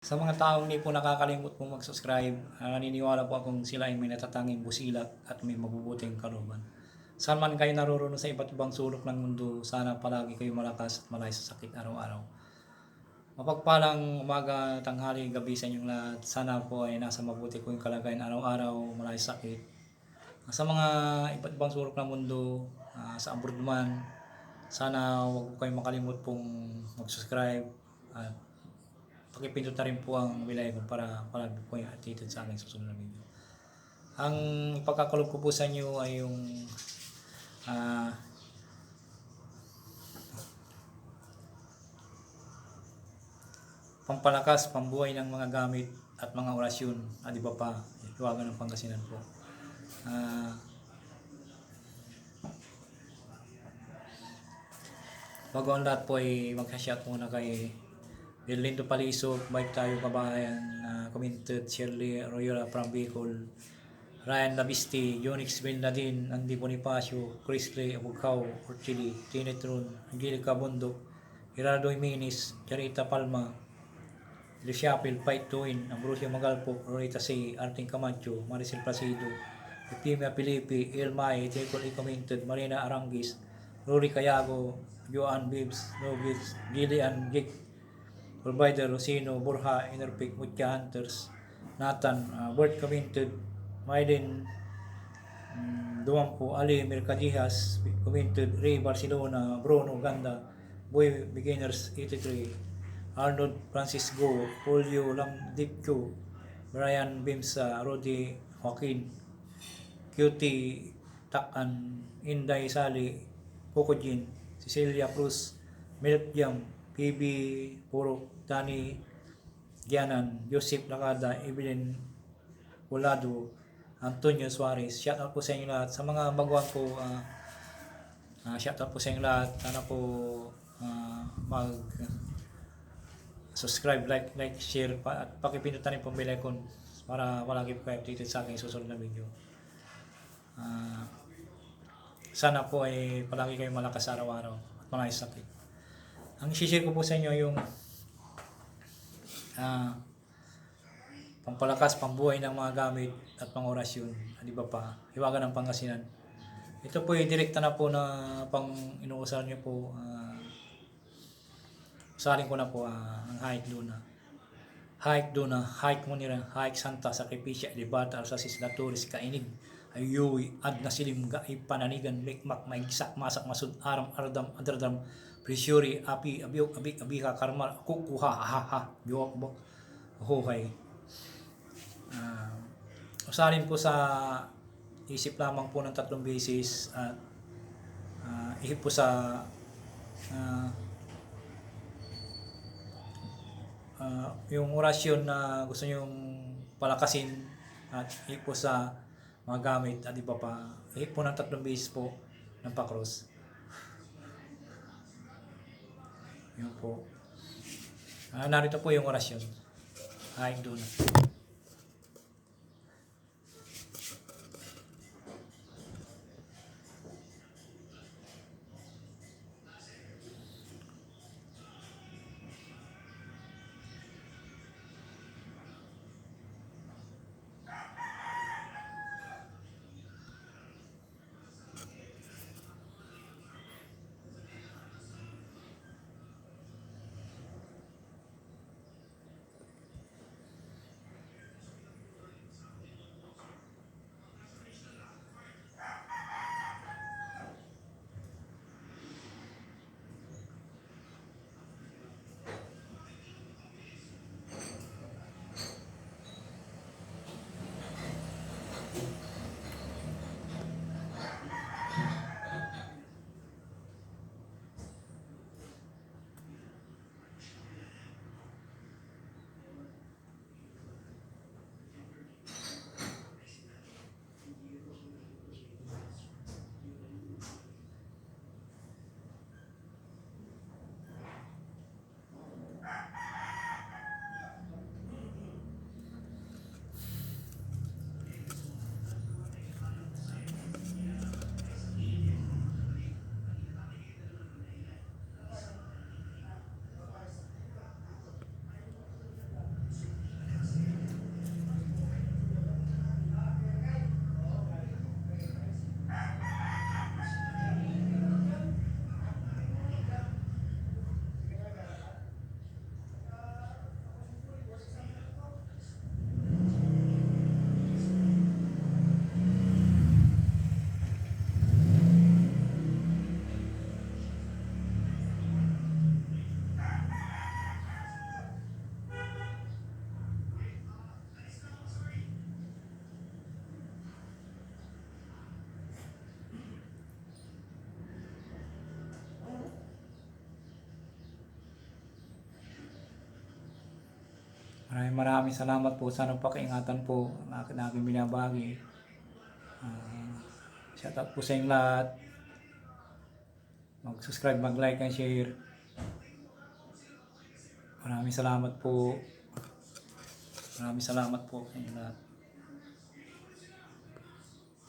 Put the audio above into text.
Sa mga taong hindi po nakakalimot po mag-subscribe, ah, naniniwala po akong sila ay may natatanging busilak at may mabubuting kalooban. Saan man kayo naroroon sa iba't ibang sulok ng mundo, sana palagi kayo malakas at malay sa sakit araw-araw. Mapagpalang umaga, tanghali, gabi sa inyong lahat. Sana po ay nasa mabuti po yung kalagayan araw-araw, malay sa sakit. Sa mga iba't ibang sulok ng mundo, ah, sa abroad man, sana huwag po kayong makalimot pong mag-subscribe at pakipindot na rin po ang bell icon para palagi po yung updated sa aking susunod na video. Ang ipagkakalog ko po sa inyo ay yung ah, pampalakas, pambuhay ng mga gamit at mga orasyon at iba pa, iwagan ng Pangasinan po. Ah, bago ang lahat po ay mag-shout muna kay Berlindo Palisog, Mike Tayo Kabayan, uh, commented Shirley Royola from Bicol, Ryan Labisti, Jonix Bin Ladin, Andy Bonifacio, Chris Clay Abukaw, Orchili, Tinetron, Angelica Bundok, Gerardo Jimenez, Charita Palma, Luciapil, Fight Tuin, Ambrosio Magalpo, Rorita C, Arting Camacho, Maricel Placido, Eutimia Pilipi, Ilmay, Jacob E. Commented, Marina Arangis, Rory Cayago, Joan Bibbs, Nobis, Gillian Jake, Provider Rosino, Borja, Interpic, Mucha Hunters, Nathan, uh, Bert Commented, Maiden, um, Duwampo, Ali, Mercadijas, Commented, Ray Barcelona, Bruno, Ganda, Boy Beginners 83, Arnold Francisco, Julio Lam Dipko, Brian Bimsa, Rodi Joaquin, Cutie Takan, Inday Sali, Kokojin, Cecilia Cruz, Milk Jam, PB Puro, Dani Gianan, Joseph Lakada, Evelyn Volado, Antonio Suarez. Shout out po sa inyo lahat. Sa mga baguhan po, ah ah, shout out po sa inyo lahat. Sana po ah, mag subscribe, like, like, share pa, at pakipindutan ang bell icon para palagi po kayo updated sa aking susunod na video. Ah, sana po ay palagi kayong malakas araw-araw at malaki sa sakit. Ang share ko po sa inyo yung ah, pampalakas, pambuhay ng mga gamit at mga orasyon at iba pa, hiwaga ng Pangasinan. Ito po yung direkta na po na pang inuusahan nyo po, ah, usarin ko na po ah, ang hike Luna. Hike Luna, hike mo nila, hike Santa, Sakripisya, Libata, Alsasis, Laturis, Kainig, Ayuwi, Ad na Silim, Gai, Pananigan, Mikmak, Maigisak, Masak, Masud, Aram, Ardam, Adradam, Prisyuri, Api, Abiyok, Abik, Abika, Karmal, Kukuha, Ha, Ha, Biwak, Bok, Huhay. Ah, usarin po sa isip lamang po ng tatlong beses at ah, ihip po sa ah, ah, yung orasyon na gusto nyong palakasin at ihip po sa mga gamit at iba pa. Ihip po ng tatlong beses po ng pakros. Yun po. Ah, narito po yung orasyon. Ay, doon. Maraming maraming salamat po. Sana pakiingatan po na na aking binabagi. Ah, shout out po sa inyong lahat. Mag-subscribe, mag-like, and share. Maraming salamat po. Maraming salamat po sa inyong lahat.